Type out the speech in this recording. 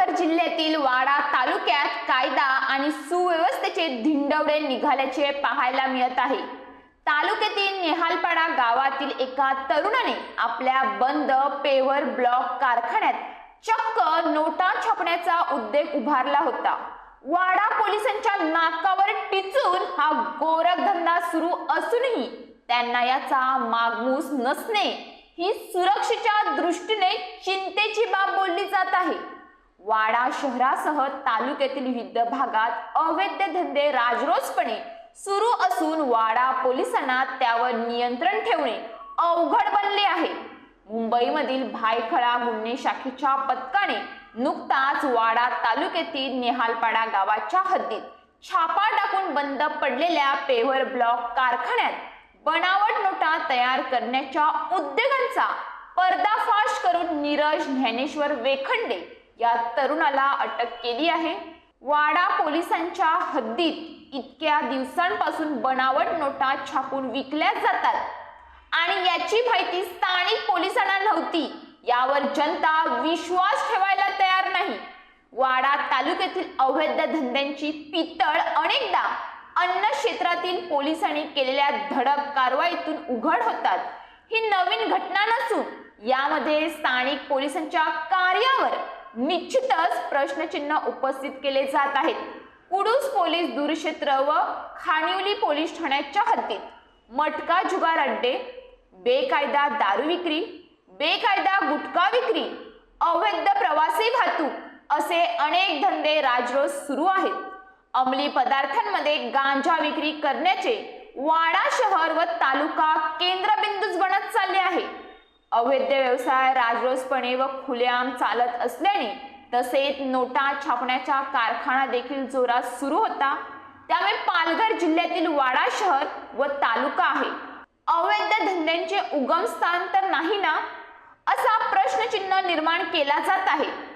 जिल्ह्यातील वाडा तालुक्यात कायदा आणि सुव्यवस्थेचे धिंडवडे निघाल्याचे पाहायला मिळत आहे. तालुक्यातील नेहालपाडा गावातील एका तरुणाने आपल्या बंद पेवर ब्लॉक कारखान्यात चक्क नोटा छापण्याचा उद्योग उभारला होता. वाडा पोलिसांच्या नाकावर टिचून हा गोरखधंदा सुरू असूनही त्यांना याचा मागमूस नसणे ही सुरक्षेच्या दृष्टीने चिंतेची बाब बोलली जात आहे. वाडा शहरासह तालुक्यातील विविध भागात अवैध धंदे राजरोसपणे सुरू असून वाडा पोलिसांना त्यावर नियंत्रण ठेवणे अवघड बनले आहे. मुंबईमधील भायखळा गुन्हे शाखेच्या पथकाने नुकताच वाडा तालुक्यातील नेहालपाडा गावाच्या हद्दीत छापा टाकून बंद पडलेल्या पेवर ब्लॉक कारखान्यात बनावट नोटा तयार करण्याच्या उद्योगांचा पर्दाफाश करून नीरज ज्ञानेश्वर वेखंडे या तरुणाला अटक केली आहे. वाडा पोलिसांच्या हद्दीत इतक्या दिवसांपासून बनावट नोटा छापून विकल्या जातात. आणि याची माहिती स्थानिक पोलिसांना नव्हती. यावर जनता विश्वास ठेवायला तयार नाही. वाडा तालुक्यातील अवैध धंद्यांची पितळ अनेकदा अन्न क्षेत्रातील पोलिसांनी केलेल्या धडक कारवाईतून उघड होतात. ही नवीन घटना नसून यामध्ये स्थानिक पोलिसांच्या कार्यावर निश्चितच प्रश्नचिन्ह उपस्थित केले जात आहेत. कुडूस पोलीस दूरक्षेत्र व खानिवली पोलीस ठाण्याच्या हद्दीत. मटका जुगार अड्डे बेकायदा दारू विक्री बेकायदा गुटखा विक्री अवैध प्रवासी वाहतूक असे अनेक धंदे राजरोज सुरू आहेत. अंमली पदार्थांमध्ये गांजा विक्री करण्याचे वाडा शहर व तालुका केंद्रबिंदूच बनत चालले आहे. अवैध व्यवसाय राजरोसपणे व खुलेआम चालत असल्याने तसेच नोटा छापण्याचा कारखाना देखील जोरात सुरू होता. त्यामुळे पालघर जिल्ह्यातील वाडा शहर व तालुका आहे. अवैध धंद्यांचे उगमस्थान तर नाही ना? असा प्रश्नचिन्ह निर्माण केला जात आहे.